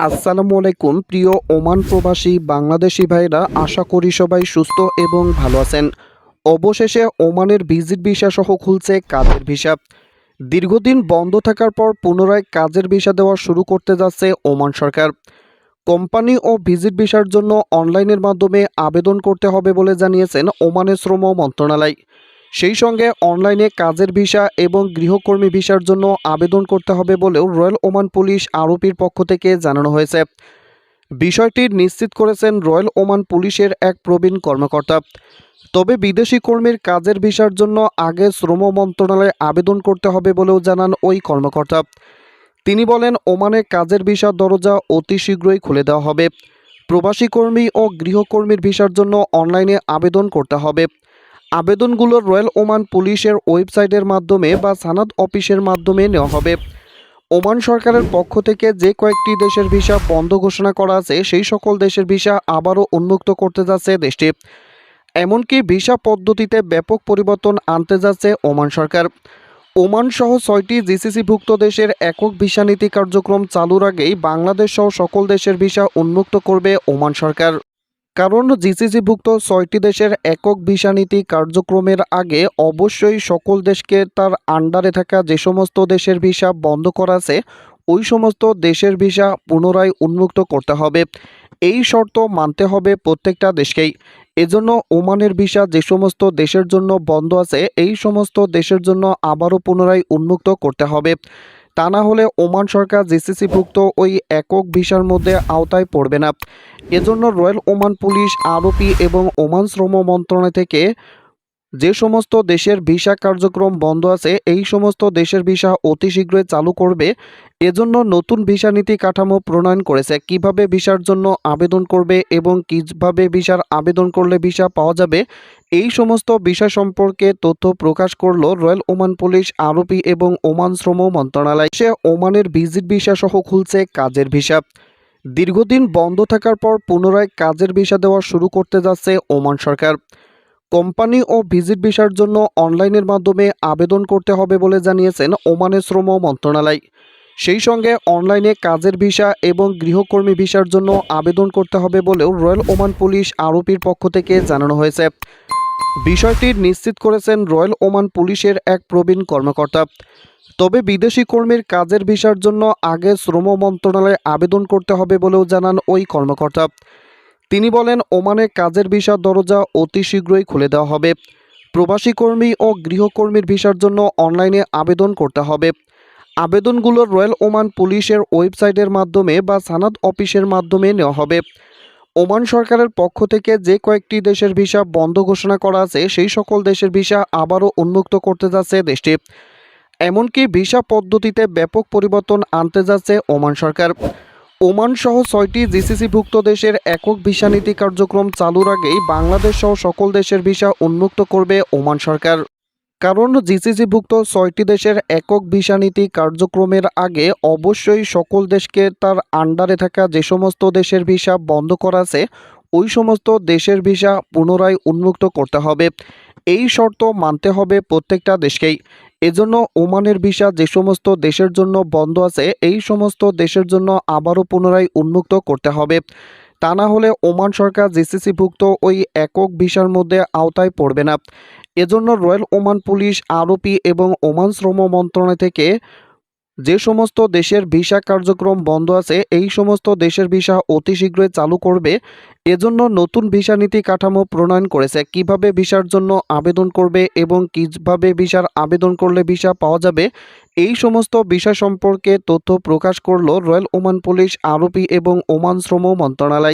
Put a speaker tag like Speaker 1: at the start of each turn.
Speaker 1: আসসালামু আলাইকুম প্রিয় ওমান প্রবাসী বাংলাদেশি ভাইরা, আশা করি সবাই সুস্থ এবং ভালো আছেন। অবশেষে ওমানের ভিজিট ভিসা সহ খুলছে কাজের ভিসা। দীর্ঘদিন বন্ধ থাকার পর পুনরায় কাজের ভিসা দেওয়া শুরু করতে যাচ্ছে ওমান সরকার। কোম্পানি ও ভিজিট ভিসার জন্য অনলাইনের মাধ্যমে আবেদন করতে হবে বলে জানিয়েছেন ওমানের শ্রম মন্ত্রণালয়। সেই সঙ্গে অনলাইনে কাজের ভিসা এবং গৃহকর্মী ভিসার জন্য আবেদন করতে হবে বলেও রয়্যাল ওমান পুলিশ আরোপির পক্ষ থেকে জানানো হয়েছে। বিষয়টি নিশ্চিত করেছেন রয়্যাল ওমান পুলিশের এক প্রবীণ কর্মকর্তা। তবে বিদেশি কর্মীর কাজের ভিসার জন্য আগে শ্রম মন্ত্রণালয়ে আবেদন করতে হবে বলেও জানান ওই কর্মকর্তা। তিনি বলেন, ওমানে কাজের ভিসার দরজা অতি শীঘ্রই খুলে দেওয়া হবে। প্রবাসী কর্মী ও গৃহকর্মীর ভিসার জন্য অনলাইনে আবেদন করতে হবে। আবেদনগুলো রয়্যাল ওমান পুলিশের ওয়েবসাইটের মাধ্যমে বা সানাদ অফিসের মাধ্যমে নেওয়া হবে। ওমান সরকারের পক্ষ থেকে যে কয়েকটি দেশের ভিসা বন্ধ ঘোষণা করা আছে, সেই সকল দেশের ভিসা আবারও উন্মুক্ত করতে যাচ্ছে দেশটি। এমনকি ভিসা পদ্ধতিতে ব্যাপক পরিবর্তন আনতে যাচ্ছে ওমান সরকার। ওমান সহ ছয়টি জিসিসিভুক্ত দেশের একক ভিসা নীতি কার্যক্রম চালুর আগেই বাংলাদেশ সহ সকল দেশের ভিসা উন্মুক্ত করবে ওমান সরকার। কারণ জিসিসিভুক্ত ছয়টি দেশের একক ভিসা নীতি কার্যক্রমের আগে অবশ্যই সকল দেশকে তার আন্ডারে থাকা যে সমস্ত দেশের ভিসা বন্ধ করা আছে, ওই সমস্ত দেশের ভিসা পুনরায় উন্মুক্ত করতে হবে। এই শর্ত মানতে হবে প্রত্যেকটা দেশকেই। এজন্য ওমানের ভিসা যে সমস্ত দেশের জন্য বন্ধ আছে, এই সমস্ত দেশের জন্য আবারও পুনরায় উন্মুক্ত করতে হবে। তা না হলে ওমান সরকার জিসিসিভুক্ত ওই একক ভিসার মধ্যে আওতায় পড়বে না। এজন্য রয়্যাল ওমান পুলিশ আরোপি এবং ওমান শ্রম মন্ত্রণালয় থেকে যে সমস্ত দেশের ভিসা কার্যক্রম বন্ধ আছে, এই সমস্ত দেশের ভিসা অতি শীঘ্রই চালু করবে। এজন্য নতুন ভিসা নীতি কাঠামো প্রণয়ন করেছে। কীভাবে ভিসার জন্য আবেদন করবে এবং কীভাবে ভিসার আবেদন করলে ভিসা পাওয়া যাবে, এই সমস্ত বিষয় সম্পর্কে তথ্য প্রকাশ করল রয়্যাল ওমান পুলিশ আরোপি এবং ওমান শ্রম মন্ত্রণালয়। সে ওমানের ভিজিট ভিসা সহ খুলছে কাজের ভিসা। দীর্ঘদিন বন্ধ থাকার পর পুনরায় কাজের ভিসা দেওয়া শুরু করতে যাচ্ছে ওমান সরকার। কোম্পানি ও ভিজিট ভিসার জন্য অনলাইনের মাধ্যমে আবেদন করতে হবে বলে জানিয়েছেন ওমানের শ্রম মন্ত্রণালয়। সেই সঙ্গে অনলাইনে কাজের ভিসা এবং গৃহকর্মী ভিসার জন্য আবেদন করতে হবে বলেও রয়্যাল ওমান পুলিশ আরোপির পক্ষ থেকে জানানো হয়েছে। বিষয়টি নিশ্চিত করেছেন রয়্যাল ওমান পুলিশের এক প্রবীণ কর্মকর্তা। তবে বিদেশি কর্মীর কাজের ভিসার জন্য আগে শ্রম মন্ত্রণালয়ে আবেদন করতে হবে বলেও জানান ওই কর্মকর্তা। তিনি বলেন, ওমানে কাজের ভিসার দরজা অতি শীঘ্রই খুলে দেওয়া হবে। প্রবাসী কর্মী ও গৃহকর্মীর ভিসার জন্য অনলাইনে আবেদন করতে হবে। আবেদনগুলো রয়্যাল ওমান পুলিশের ওয়েবসাইটের মাধ্যমে বা সানাদ অফিসের মাধ্যমে নেওয়া হবে। ওমান সরকারের পক্ষ থেকে যে কয়েকটি দেশের ভিসা বন্ধ ঘোষণা করা আছে, সেই সকল দেশের ভিসা আবারও উন্মুক্ত করতে যাচ্ছে দেশটি। এমনকি ভিসা পদ্ধতিতে ব্যাপক পরিবর্তন আনতে যাচ্ছে ওমান সরকার। ওমান সহ ছয়টি জিসিসিভুক্ত দেশের একক ভিসা নীতি কার্যক্রম চালুর আগেই বাংলাদেশ সহ সকল দেশের ভিসা উন্মুক্ত করবে ওমান সরকার। কারণ জিসিসিভুক্ত ছয়টি দেশের একক ভিসা নীতি কার্যক্রমের আগে অবশ্যই সকল দেশকে তার আন্ডারে থাকা যে সমস্ত দেশের ভিসা বন্ধ করা আছে, ওই সমস্ত দেশের ভিসা পুনরায় উন্মুক্ত করতে হবে। এই শর্ত মানতে হবে প্রত্যেকটা দেশকেই। এজন্য ওমানের ভিসা যে সমস্ত দেশের জন্য বন্ধ আছে, এই সমস্ত দেশের জন্য আবারও পুনরায় উন্মুক্ত করতে হবে। তা না হলে ওমান সরকার জিসিসিভুক্ত ওই একক ভিসার মধ্যে আওতায় পড়বে না। এজন্য রয়্যাল ওমান পুলিশ আরোপি এবং ওমান শ্রম মন্ত্রণালয় থেকে যে সমস্ত দেশের ভিসা কার্যক্রম বন্ধ আছে, এই সমস্ত দেশের ভিসা অতি শীঘ্রই চালু করবে। এজন্য নতুন ভিসা নীতি কাঠামো প্রণয়ন করেছে। কীভাবে ভিসার জন্য আবেদন করবে এবং কীভাবে ভিসার আবেদন করলে ভিসা পাওয়া যাবে, এই সমস্ত বিষয় সম্পর্কে তথ্য প্রকাশ করল রয়্যাল ওমান পুলিশ আরোপি এবং ওমান শ্রম মন্ত্রণালয়।